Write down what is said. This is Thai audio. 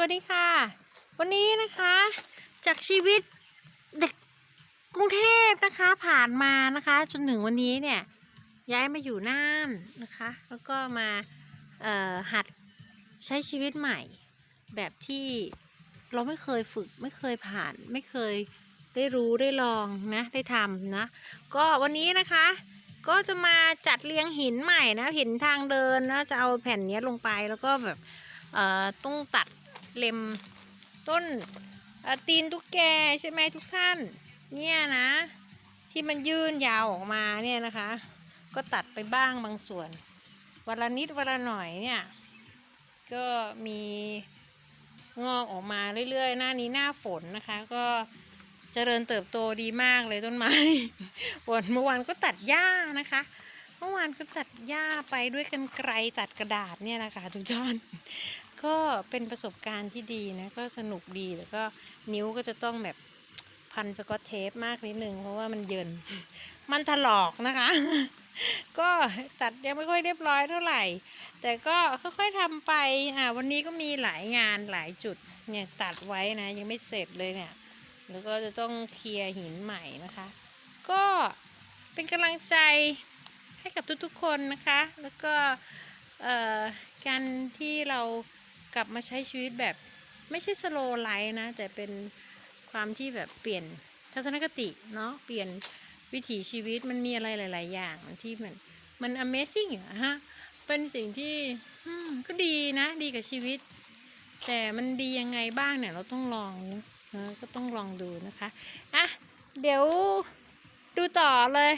วัสดีค่ะ วันนี้นะคะ จากชีวิตเด็กกรุงเทพนะคะผ่านมานะคะ จนถึงวันนี้เนี่ย ย้ายมาอยู่น่านนะคะ แล้วก็มาหัดใช้ชีวิตใหม่ แบบที่เราไม่เคยฝึกไม่เคยผ่านไม่เคยได้รู้ได้ลองนะได้ทำนะ ก็วันนี้นะคะ ก็จะมาจัดเรียงหินใหม่นะหินทางเดินนะจะเอาแผ่นเนี้ยลงไปแล้วก็แบบต้องตัด เล็มต้นตีนตุ๊กแกใช่ไหมทุกท่าน เนี่ยนะ ที่มันยื่นยาวออกมาเนี่ยนะคะ ก็ตัดไปบ้างบางส่วน วันละนิดวันละหน่อยเนี่ย ก็มีงอกออกมาเรื่อยๆ หน้านี้หน้าฝนนะคะ ก็เจริญเติบโตดีมากเลยต้นไม้ วันเมื่อวานก็ตัดหญ้านะคะ เมื่อวานก็ตัดหญ้าไปด้วยกันไกรตัดกระดาษเนี่ยนะคะทุกท่านก็เป็นประสบการณ์ที่ดีนะก็สนุกดีแล้วก็นิ้วก็จะต้องแบบพันสกอตเทปมากนิดนึงเพราะว่ามันเยินมันถลอกนะคะ ก็ตัดยังไม่ค่อยเรียบร้อยเท่าไหร่ แต่ก็ค่อยๆทำไปอ่าวันนี้ก็มีหลายงานหลายจุดเนี่ยตัดไว้นะยังไม่เสร็จเลยเนี่ยแล้วก็จะต้องเคลียร์หินใหม่นะคะ ก็เป็นกำลังใจ ให้กับทุกๆคนนะคะ แล้วก็การที่เรากลับมาใช้ชีวิตแบบไม่ใช่สโลไลฟ์นะ แต่เป็นความที่แบบเปลี่ยนทัศนคติเนาะเปลี่ยนวิถีชีวิตมันมีอะไรหลาย ๆ อย่างที่มันมัน Amazing อะฮะเป็นสิ่งที่ก็ดีนะ ดีกับชีวิต แต่มันดียังไงบ้างเนี่ยเราต้องลองนะก็ต้องลองดูนะคะอะเดี๋ยวดูต่อเลย